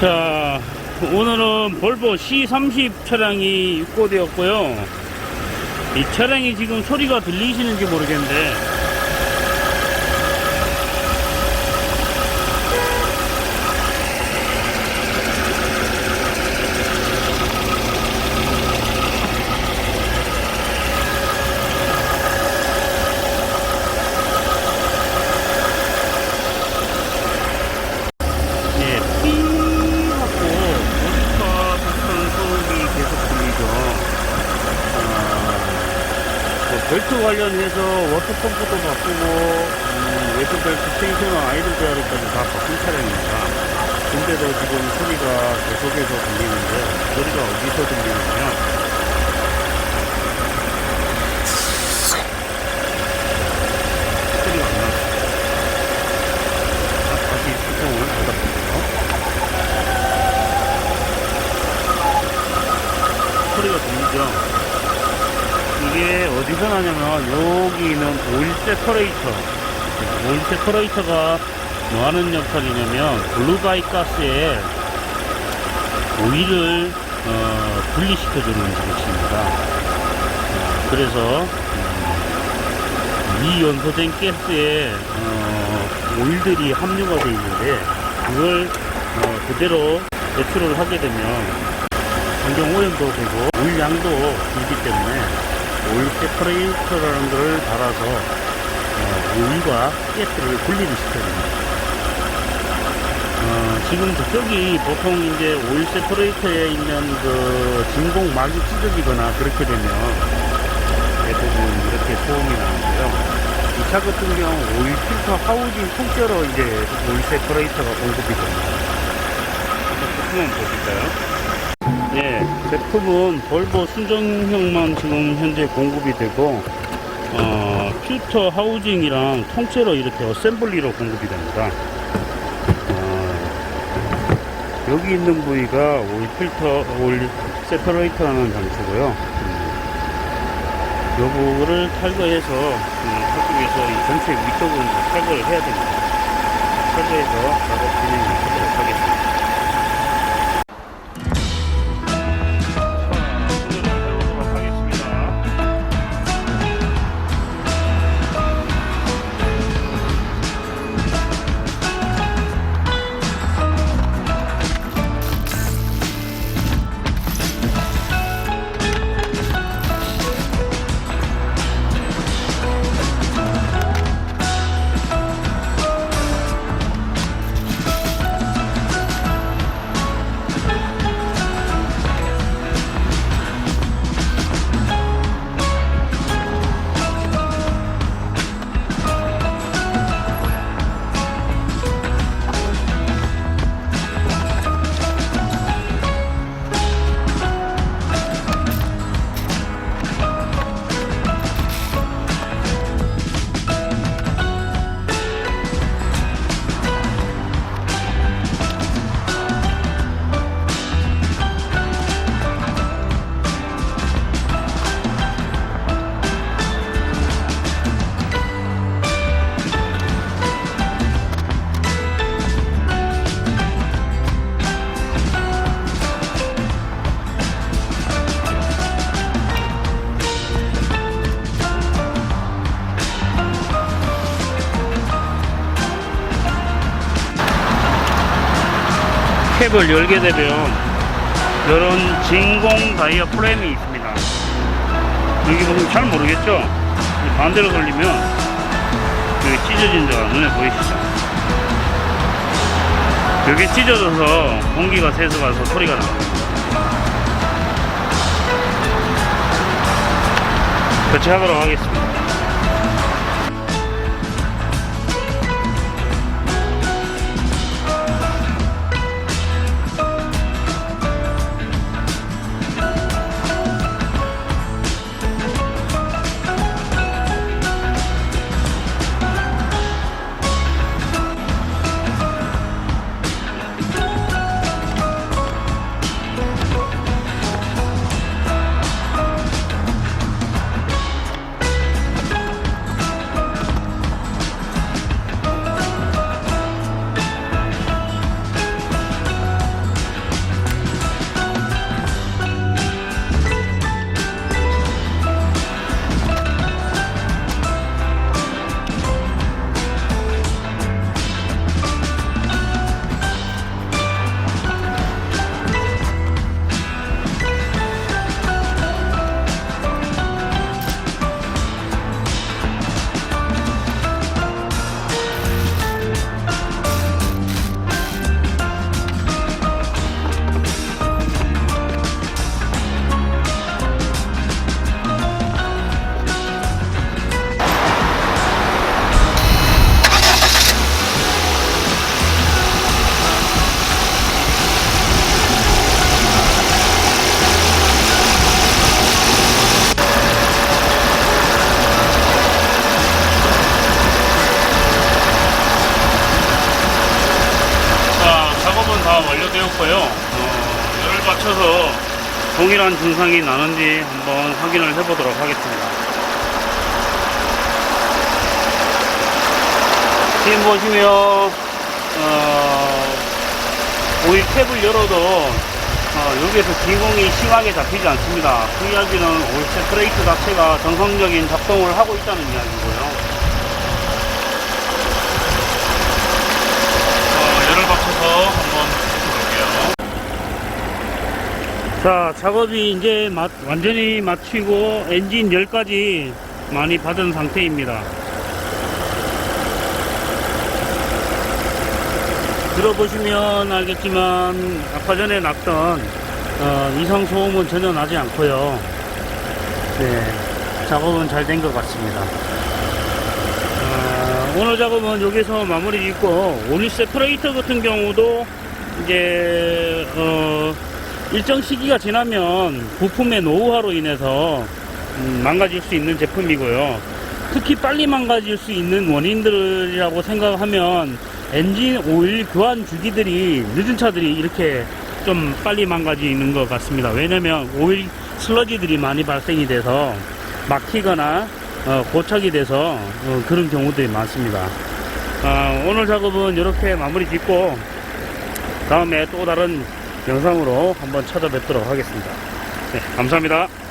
자, 오늘은 볼보 C30 차량이 입고되었고요. 이 차량이 지금 소리가 들리시는지 모르겠는데, 예, 삐하고 모니터 비슷한 소음이 계속 들리죠. 벨트 관련해서 워터펌프도 바꾸고, 음, 웨스벨트 체인소나 아이들 대화를까지 다 바꾼 차량입니다. 근데도 지금 소리가 계속해서 들리는데, 소리가 어디서 들리냐면, 소리가 안 나요. 자, 다시 수동을 닫아볼게요. 소리가 들리죠? 이게 어디서 나냐면 여기 있는 오일 세퍼레이터 오일 세퍼레이터가 뭐 하는 역할이냐면 블루바이 가스에 오일을 어, 분리시켜주는. 어, 그래서 음, 이 연소된 가스에 어, 오일들이 함유가 되어 있는데 그걸 어, 그대로 배출을 하게 되면 환경 오염도 되고 오일 양도 줄기 때문에 오일 세퍼레이터라는 걸 달아서 어, 오일과 가스를 분리를 시켜줍니다. 어, 지금 저쪽이 보통 이제 오일 세퍼레이터에 있는 그 진공 막이 찢어지거나 그렇게 되면 대부분 이렇게 소음이 나는데요. 이 차 같은 경우 오일 필터 하우징 통째로 이제 오일 세퍼레이터가 공급이 됩니다. 한번 제품만 보실까요? 예, 제품은 볼보 순정형만 지금 현재 공급이 되고, 어, 필터 하우징이랑 통째로 이렇게 어셈블리로 공급이 됩니다. 어, 여기 있는 부위가 오일 필터, 오일 세퍼레이터라는 장치고요. 음, 요거를 탈거해서, 음, 하기 위해서 이 전체 위쪽은 다 탈거를 해야 됩니다. 탈거해서 작업 진행하도록 하겠습니다. 캡을 열게 되면 이런 진공 다이아 프레임이 있습니다. 여기 보면 잘 모르겠죠? 이 반대로 돌리면 여기 찢어진 데가 눈에 보이시죠? 여기 찢어져서 공기가 새서 가서 소리가 나요. 교체하도록 하겠습니다. 다 완료되었고요. 어, 열을 받쳐서 동일한 증상이 나는지 한번 확인을 해보도록 하겠습니다. 지금 보시면 어, 오일 캡을 열어도 어, 여기에서 기공이 심하게 잡히지 않습니다. 그 이야기는 오일 세퍼레이터 자체가 정상적인 작동을 하고 있다는 이야기고요. 어, 열을 받쳐서 한번 볼게요. 자, 작업이 이제 마- 완전히 마치고 엔진 열까지 많이 받은 상태입니다. 들어보시면 알겠지만 아까 전에 났던 어, 이상 소음은 전혀 나지 않고요. 네, 작업은 잘 된 것 같습니다. 아, 오늘 작업은 여기서 마무리 짓고 오일 세퍼레이터 같은 경우도 이제 어, 일정 시기가 지나면 부품의 노후화로 인해서 음, 망가질 수 있는 제품이고요. 특히 빨리 망가질 수 있는 원인들이라고 생각하면 엔진 오일 교환 주기들이 늦은 차들이 이렇게 좀 빨리 망가지는 것 같습니다. 왜냐면 오일 슬러지들이 많이 발생이 돼서 막히거나 어, 고착이 돼서 어, 그런 경우들이 많습니다. 아, 오늘 작업은 이렇게 마무리 짓고 다음에 또 다른 영상으로 한번 찾아뵙도록 하겠습니다. 네, 감사합니다.